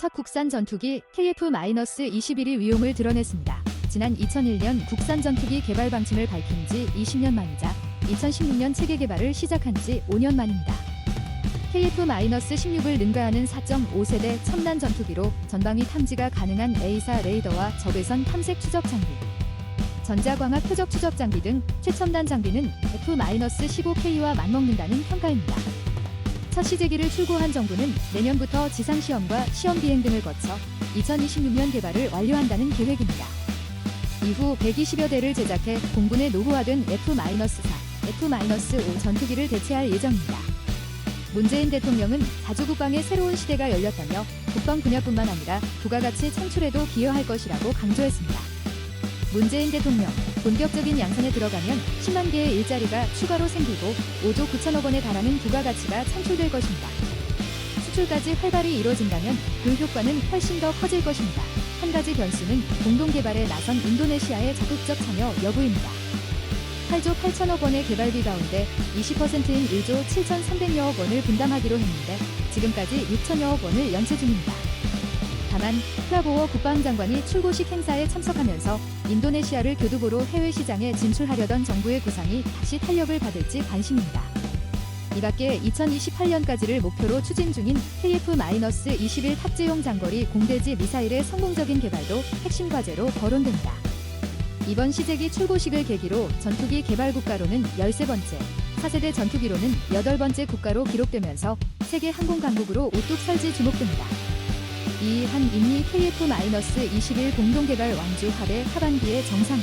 첫 국산 전투기 KF-21이 위용을 드러냈습니다. 지난 2001년 국산 전투기 개발 방침을 밝힌 지 20년 만이자 2016년 체계 개발을 시작한 지 5년 만입니다. KF-16을 능가하는 4.5세대 첨단 전투기로 전방위 탐지가 가능한 A사 레이더와 적외선 탐색 추적 장비, 전자광학 표적 추적 장비 등 최첨단 장비는 F-15K와 맞먹는다는 평가입니다. 첫 시제기를 출고한 정부는 내년부터 지상시험과 시험 비행 등을 거쳐 2026년 개발을 완료한다는 계획입니다. 이후 120여 대를 제작해 공군에 노후화된 F-4, F-5 전투기를 대체할 예정입니다. 문재인 대통령은 자주국방의 새로운 시대가 열렸다며 국방 분야뿐만 아니라 부가가치 창출에도 기여할 것이라고 강조했습니다. 문재인 대통령, 본격적인 양산에 들어가면 10만 개의 일자리가 추가로 생기고 5조 9천억 원에 달하는 부가가치가 창출될 것입니다. 수출까지 활발히 이뤄진다면 그 효과는 훨씬 더 커질 것입니다. 한 가지 변수는 공동개발에 나선 인도네시아의 적극적 참여 여부입니다. 8조 8천억 원의 개발비 가운데 20%인 1조 7,300여억 원을 분담하기로 했는데 지금까지 6천여억 원을 연체 중입니다. 다만 프라보워 국방장관이 출고식 행사에 참석하면서 인도네시아를 교두보로 해외 시장에 진출하려던 정부의 구상이 다시 탄력을 받을지 관심입니다. 이 밖에 2028년까지를 목표로 추진 중인 KF-21 탑재용 장거리 공대지 미사일의 성공적인 개발도 핵심 과제로 거론됩니다. 이번 시제기 출고식을 계기로 전투기 개발 국가로는 13번째, 4세대 전투기로는 8번째 국가로 기록되면서 세계 항공 강국으로 우뚝 설지 주목됩니다. 이 한 인미 KF-21 공동개발 왕주 합의 하반기의 정상화.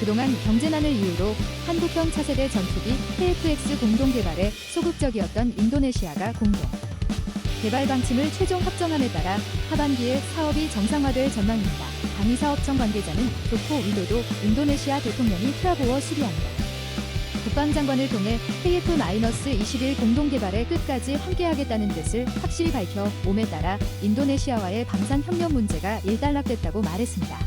그동안 경제난을 이유로 한국형 차세대 전투기 KF-X 공동개발에 소극적이었던 인도네시아가 공동 개발 방침을 최종 확정함에 따라 하반기에 사업이 정상화될 전망입니다. 방위사업청 관계자는 조코 위도도 인도네시아 대통령이 프라보워 수리한다. 국방장관을 통해 KF-21 공동개발에 끝까지 함께하겠다는 뜻을 확실히 밝혀 옴에 따라 인도네시아와의 방산 협력 문제가 일단락됐다고 말했습니다.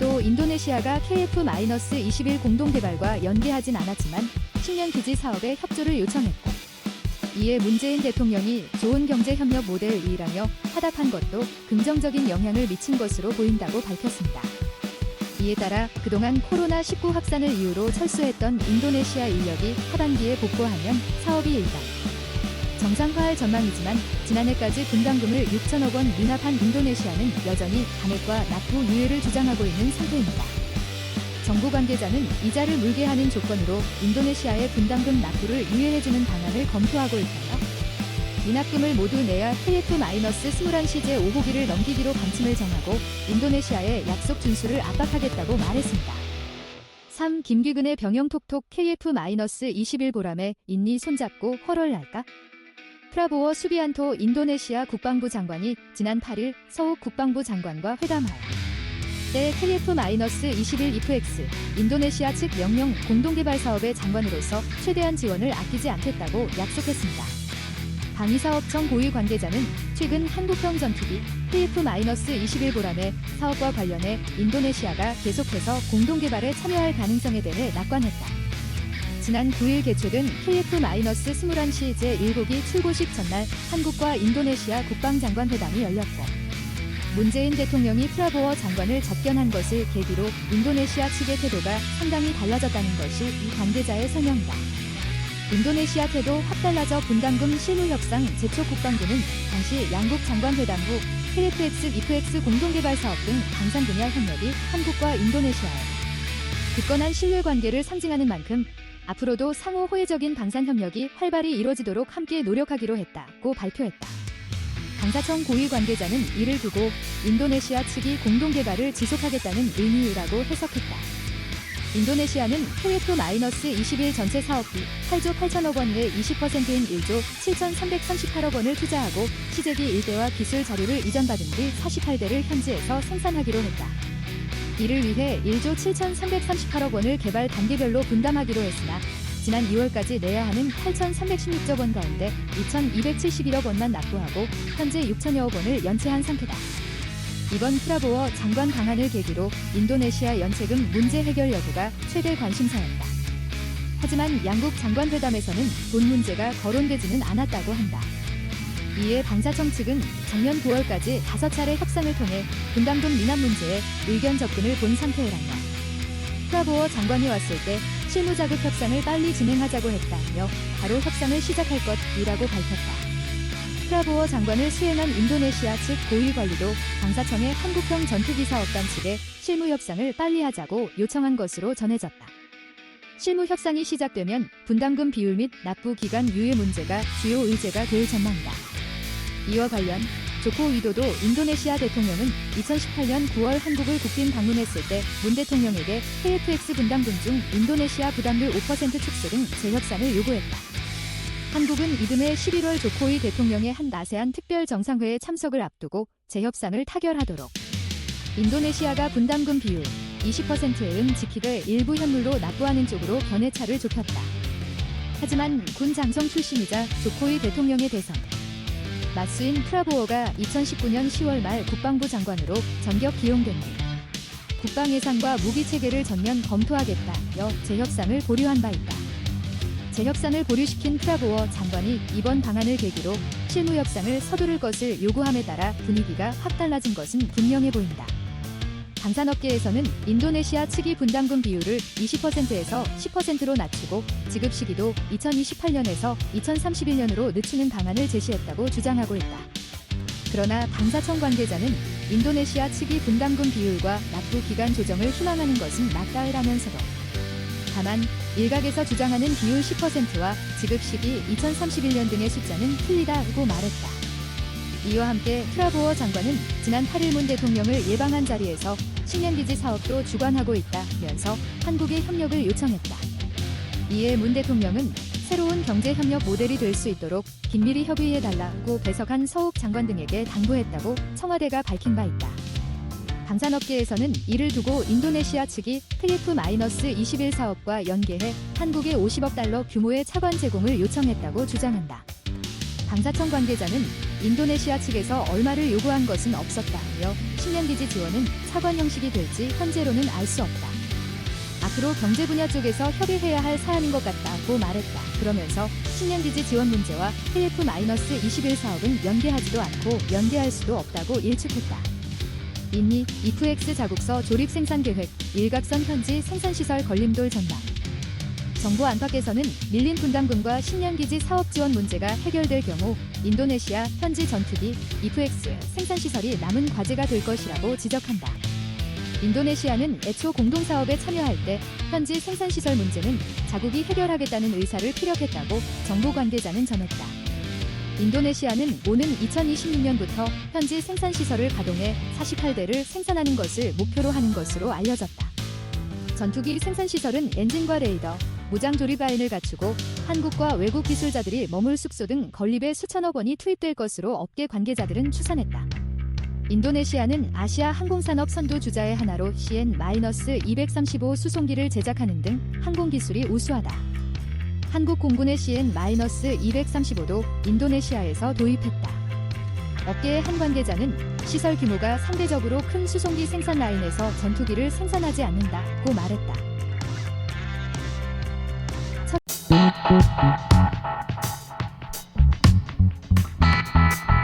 또 인도네시아가 KF-21 공동개발과 연계하진 않았지만 10년 기지 사업에 협조를 요청했고 이에 문재인 대통령이 좋은 경제 협력 모델 2라며 화답한 것도 긍정적인 영향을 미친 것으로 보인다고 밝혔습니다. 이에 따라 그동안 코로나19 확산을 이유로 철수했던 인도네시아 인력이 하반기에 복구하면 사업이 일단 정상화할 전망이지만 지난해까지 분담금을 6천억 원 미납한 인도네시아는 여전히 감액과 납부 유예를 주장하고 있는 상태입니다. 정부 관계자는 이자를 물게 하는 조건으로 인도네시아의 분담금 납부를 유예해주는 방안을 검토하고 있다며 미납금을 모두 내야 KF-21 제5호기를 넘기기로 방침을 정하고 인도네시아의 약속 준수를 압박하겠다고 말했습니다. 3. 김귀근의 병영톡톡 KF-21 보람에 인니 손잡고 헐헐날까? 프라보어 수비안토 인도네시아 국방부 장관이 지난 8일 서욱 국방부 장관과 회담하여 때 KF-21 IFX 인도네시아 측 명령 공동개발 사업의 장관으로서 최대한 지원을 아끼지 않겠다고 약속했습니다. 방위사업청 고위 관계자는 최근 한국형 전투기 KF-21 보람의 사업과 관련해 인도네시아가 계속해서 공동개발에 참여할 가능성에 대해 낙관했다. 지난 9일 개최된 KF-21 제1호기 출고식 전날 한국과 인도네시아 국방장관 회담이 열렸고 문재인 대통령이 프라보어 장관을 접견한 것을 계기로 인도네시아 측의 태도가 상당히 달라졌다는 것이 이 관계자의 설명이다. 인도네시아 태도 확 달라져 분담금 실무 협상 제초 국방부는 당시 양국 장관 회담 후 KFX, IFX 공동개발 사업 등 방산 분야 협력이 한국과 인도네시아에 굳건한 신뢰 관계를 상징하는 만큼 앞으로도 상호 호혜적인 방산 협력이 활발히 이루어지도록 함께 노력하기로 했다고 발표했다. 방사청 고위 관계자는 이를 두고 인도네시아 측이 공동 개발을 지속하겠다는 의미라고 해석했다. 인도네시아는 KF-21 전체 사업비 8조 8천억 원의 20%인 1조 7,338억 원을 투자하고 시제기 1대와 기술 자료를 이전받은 뒤 48대를 현지에서 생산하기로 했다. 이를 위해 1조 7,338억 원을 개발 단계별로 분담하기로 했으나 지난 2월까지 내야 하는 8,316조 원 가운데 2,271억 원만 납부하고 현재 6천여억 원을 연체한 상태다. 이번 프라보어 장관 방한을 계기로 인도네시아 연체금 문제 해결 여부가 최대 관심사였다. 하지만 양국 장관 회담에서는 돈 문제가 거론되지는 않았다고 한다. 이에 방사청 측은 작년 9월까지 다섯 차례 협상을 통해 분담금 미납 문제에 의견 접근을 본 상태라며 프라보어 장관이 왔을 때 실무자급 협상을 빨리 진행하자고 했다며 바로 협상을 시작할 것이라고 밝혔다. 프라보어 장관을 수행한 인도네시아 측 고위 관리도 방사청의 한국형 전투기 사 업단 측에 실무 협상을 빨리 하자고 요청한 것으로 전해졌다. 실무 협상이 시작되면 분담금 비율 및 납부 기간 유예 문제가 주요 의제가 될 전망이다. 이와 관련 조코 위도도 인도네시아 대통령은 2018년 9월 한국을 국빈 방문했을 때 문 대통령에게 KFX 분담금 중 인도네시아 부담률 5% 축소 등 재협상을 요구했다. 한국은 이듬해 11월 조코이 대통령의 한 나세안 특별 정상회에 참석을 앞두고 재협상을 타결하도록 인도네시아가 분담금 비율 20%은 지키되 일부 현물로 납부하는 쪽으로 견해차를 좁혔다. 하지만 군 장성 출신이자 조코이 대통령의 대선 맞수인 프라보어가 2019년 10월 말 국방부 장관으로 전격 기용된 뒤 국방 예산과 무기 체계를 전면 검토하겠다며 재협상을 보류한 바 있다. 재협상을 보류시킨 프라보어 장관이 이번 방안을 계기로 실무 협상을 서두를 것을 요구함에 따라 분위기가 확 달라진 것은 분명해 보인다. 방산업계에서는 인도네시아 측이 분담금 비율을 20%에서 10%로 낮추고 지급 시기도 2028년에서 2031년으로 늦추는 방안을 제시했다고 주장하고 있다. 그러나 방사청 관계자는 인도네시아 측이 분담금 비율과 납부 기간 조정을 희망하는 것은 맞다라면서도 다만 일각에서 주장하는 비율 10%와 지급 시기 2031년 등의 숫자는 틀리다고 말했다. 이와 함께 트라보어 장관은 지난 8일 문 대통령을 예방한 자리에서 식량기지 사업도 주관하고 있다면서 한국의 협력을 요청했다. 이에 문 대통령은 새로운 경제협력 모델이 될 수 있도록 긴밀히 협의해달라고 배석한 서욱 장관 등에게 당부했다고 청와대가 밝힌 바 있다. 방산업계에서는 이를 두고 인도네시아 측이 TF-21 사업과 연계해 한국에 50억 달러 규모의 차관 제공을 요청했다고 주장한다. 방사청 관계자는 인도네시아 측에서 얼마를 요구한 것은 없었다며 식량기지 지원은 차관 형식이 될지 현재로는 알 수 없다. 앞으로 경제 분야 쪽에서 협의해야 할 사안인 것 같다고 말했다. 그러면서 식량기지 지원 문제와 KF-21 사업은 연계하지도 않고 연계할 수도 없다고 일축했다. 이니 이프엑스 자국서 조립 생산 계획, 일각선 현지 생산시설 걸림돌 전망. 정부 안팎에서는 밀린 분담금과 식량기지 사업 지원 문제가 해결될 경우 인도네시아 현지 전투기 이프엑스 생산시설이 남은 과제가 될 것이라고 지적한다. 인도네시아는 애초 공동사업에 참여할 때 현지 생산시설 문제는 자국이 해결하겠다는 의사를 피력했다고 정부 관계자는 전했다. 인도네시아는 오는 2026년부터 현지 생산 시설을 가동해 48대를 생산하는 것을 목표로 하는 것으로 알려졌다. 전투기 생산 시설은 엔진과 레이더, 무장 조립 라인을 갖추고 한국과 외국 기술자들이 머물 숙소 등 건립에 수천억 원이 투입될 것으로 업계 관계자들은 추산했다. 인도네시아는 아시아 항공산업 선두 주자의 하나로 CN-235 수송기를 제작하는 등 항공 기술이 우수하다. 한국 공군의 CN-235도 인도네시아에서 도입했다. 업계의 한 관계자는 시설 규모가 상대적으로 큰 수송기 생산 라인에서 전투기를 생산하지 않는다고 말했다.